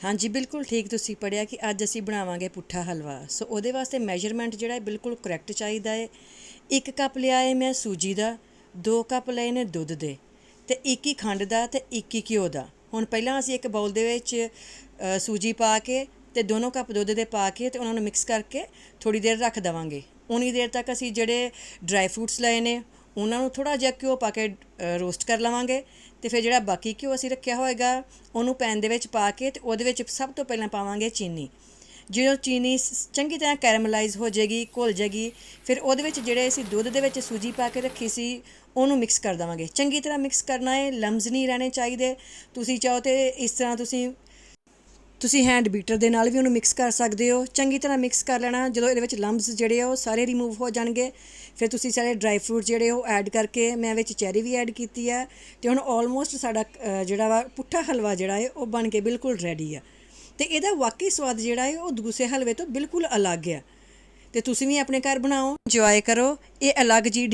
ਹਾਂਜੀ, ਬਿਲਕੁਲ ਠੀਕ ਤੁਸੀਂ ਪੜਿਆ ਕਿ ਅੱਜ ਅਸੀਂ ਬਣਾਵਾਂਗੇ ਪੁੱਠਾ ਹਲਵਾ। ਸੋ ਉਹਦੇ ਵਾਸਤੇ ਮੈਜ਼ਰਮੈਂਟ ਜਿਹੜਾ ਹੈ ਬਿਲਕੁਲ ਕਰੈਕਟ ਚਾਹੀਦਾ ਹੈ। ਇੱਕ ਕੱਪ ਲਿਆ ਹੈ ਮੈਂ ਸੂਜੀ ਦਾ, ਦੋ ਕੱਪ ਲਏ ਨੇ ਦੁੱਧ ਦੇ ਤੇ ਇੱਕ ਹੀ ਖੰਡ ਦਾ ਤੇ ਇੱਕ ਹੀ ਘਿਓ ਦਾ। ਹੁਣ ਪਹਿਲਾਂ ਅਸੀਂ ਇੱਕ ਬਾਉਲ ਦੇ ਵਿੱਚ ਸੂਜੀ ਪਾ ਕੇ ਤੇ ਦੋਨੋਂ ਕੱਪ ਦੁੱਧ ਦੇ ਪਾ ਕੇ ਤੇ ਉਹਨਾਂ ਨੂੰ ਮਿਕਸ ਕਰਕੇ ਥੋੜੀ ਦੇਰ ਰੱਖ ਦੇਵਾਂਗੇ। ਉਨੀ ਦੇਰ ਤੱਕ ਅਸੀਂ ਜਿਹੜੇ ਡਰਾਈ ਫਰੂਟਸ ਲਏ ਨੇ ਉਹਨਾਂ ਨੂੰ ਥੋੜਾ ਜਿਹਾ ਘਿਓ ਪਾ ਕੇ ਰੋਸਟ ਕਰ ਲਵਾਂਗੇ ਤੇ ਫਿਰ ਜਿਹੜਾ ਬਾਕੀ ਘਿਓ ਅਸੀਂ ਰੱਖਿਆ ਹੋਏਗਾ, ਉਹਨੂੰ ਪੈਨ ਦੇ ਵਿੱਚ ਪਾ ਕੇ ਤੇ ਉਹਦੇ ਵਿੱਚ ਸਭ ਤੋਂ ਪਹਿਲਾਂ ਪਾਵਾਂਗੇ ਚੀਨੀ। ਜਦੋਂ ਚੀਨੀ ਸ- ਚੰਗੀ ਤਰ੍ਹਾਂ ਕੈਰਮਲਾਈਜ਼ ਹੋ ਜਾਏਗੀ, ਘੁਲ ਜਾਏਗੀ, ਫਿਰ ਉਹਦੇ ਵਿੱਚ ਜਿਹੜੇ ਅਸੀਂ ਦੁੱਧ ਦੇ ਵਿੱਚ ਸੂਜੀ ਪਾ ਕੇ ਰੱਖੀ ਸੀ, ਉਹਨੂੰ ਮਿਕਸ ਕਰ ਦੇਵਾਂਗੇ। ਚੰਗੀ ਤਰ੍ਹਾਂ ਮਿਕਸ ਕਰਨਾ ਹੈ ਲੰਮਜ਼ ਨਹੀਂ ਰਹਿਣੇ ਚਾਹੀਦੇ। ਤੁਸੀਂ ਚਾਹੋ ਤੇ ਇਸ ਤਰ੍ਹਾਂ ਤੁਸੀਂ ਤੁਸੀਂ ਹੈਂਡ ਬੀਟਰ ਦੇ ਨਾਲ ਵੀ ਉਹਨੂੰ ਮਿਕਸ ਕਰ ਸਕਦੇ ਹੋ। ਚੰਗੀ ਤਰ੍ਹਾਂ ਮਿਕਸ ਕਰ ਲੈਣਾ, ਜਦੋਂ ਇਹਦੇ ਵਿੱਚ ਲੰਬਸ ਜਿਹੜੇ ਆ ਉਹ ਸਾਰੇ ਰਿਮੂਵ ਹੋ ਜਾਣਗੇ। ਫਿਰ ਤੁਸੀਂ ਸਾਰੇ ਡਰਾਈ ਫਰੂਟ ਜਿਹੜੇ ਉਹ ਐਡ ਕਰਕੇ ਮੈਂ ਵਿੱਚ ਚੈਰੀ ਵੀ ਐਡ ਕੀਤੀ ਆ ਤੇ ਹੁਣ ਆਲਮੋਸਟ ਸਾਡਾ ਜਿਹੜਾ ਵਾ ਪੁੱਠਾ ਹਲਵਾ ਜਿਹੜਾ ਹੈ ਉਹ ਬਣ ਕੇ ਬਿਲਕੁਲ ਰੈਡੀ ਆ। ਤੇ ਇਹਦਾ ਵਾਕਈ ਸਵਾਦ ਜਿਹੜਾ ਹੈ ਉਹ ਦੂਸਰੇ ਹਲਵੇ ਤੋਂ ਬਿਲਕੁਲ ਅਲੱਗ ਆ। ਤੇ ਤੁਸੀਂ ਵੀ ਆਪਣੇ ਘਰ ਬਣਾਓ ਇੰਜੋਏ ਕਰੋ। ਇਹ ਅਲੱਗ ਜੀ